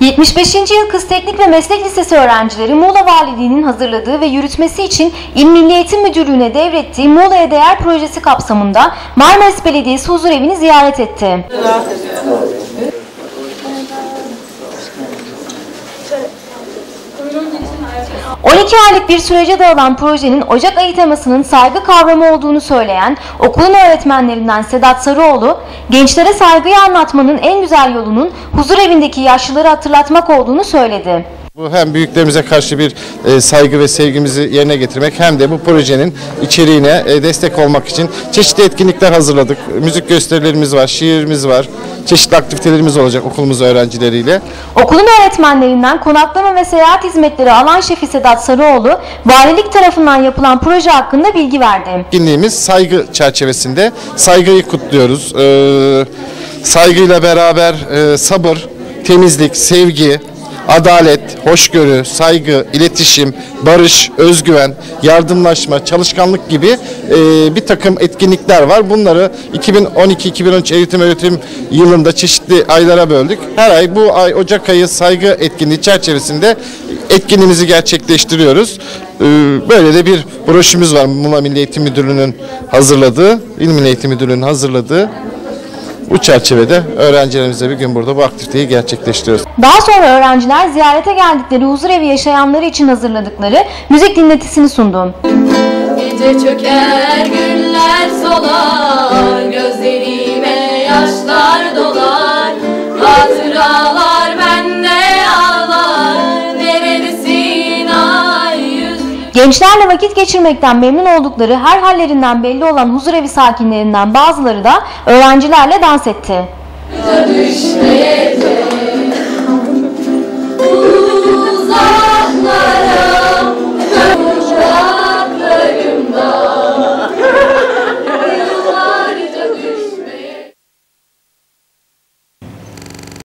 75. yıl Kız Teknik ve Meslek Lisesi öğrencileri Muğla Valiliği'nin hazırladığı ve yürütmesi için İl Milli Eğitim Müdürlüğü'ne devrettiği Muğla'ya Değer projesi kapsamında Marmaris Belediyesi huzurevi'ni ziyaret etti. ...12 aylık bir sürece dağılan projenin Ocak ayı temasının saygı kavramı olduğunu söyleyen okulun öğretmenlerinden Sedat Sarıoğlu, gençlere saygıyı anlatmanın en güzel yolunun huzur evindeki yaşlıları hatırlatmak olduğunu söyledi. Bu hem büyüklerimize karşı bir e, saygı ve sevgimizi yerine getirmek hem de bu projenin içeriğine e, destek olmak için çeşitli etkinlikler hazırladık. Müzik gösterilerimiz var, şiirimiz var, çeşitli aktivitelerimiz olacak okulumuz öğrencileriyle. Okulun öğretmenlerinden konaklama ve seyahat hizmetleri alan şefi Sedat Sarıoğlu, valilik tarafından yapılan proje hakkında bilgi verdi. Etkinliğimiz saygı çerçevesinde saygıyı kutluyoruz. Ee, saygıyla beraber e, sabır, temizlik, sevgi, adalet, hoşgörü, saygı, iletişim, barış, özgüven, yardımlaşma, çalışkanlık gibi e, bir takım etkinlikler var. Bunları 2012-2013 eğitim öğretim yılında çeşitli aylara böldük. Her ay bu ay Ocak ayı saygı etkinliği çerçevesinde etkinliğimizi gerçekleştiriyoruz. Ee, Böyle de bir broşümüz var Muğla Milli Eğitim Müdürlüğü'nün hazırladığı, İl Milli Eğitim Müdürlüğü'nün hazırladığı bu çerçevede öğrencilerimize bir gün burada bu aktiviteyi gerçekleştiriyoruz. Daha sonra öğrenciler ziyarete geldikleri huzurevi yaşayanları için hazırladıkları müzik dinletisini sundu. Gece çöker günler solar Gözlerime Gençlerle vakit geçirmekten memnun oldukları her hallerinden belli olan huzurevi sakinlerinden bazıları da öğrencilerle dans etti. düşmeyecek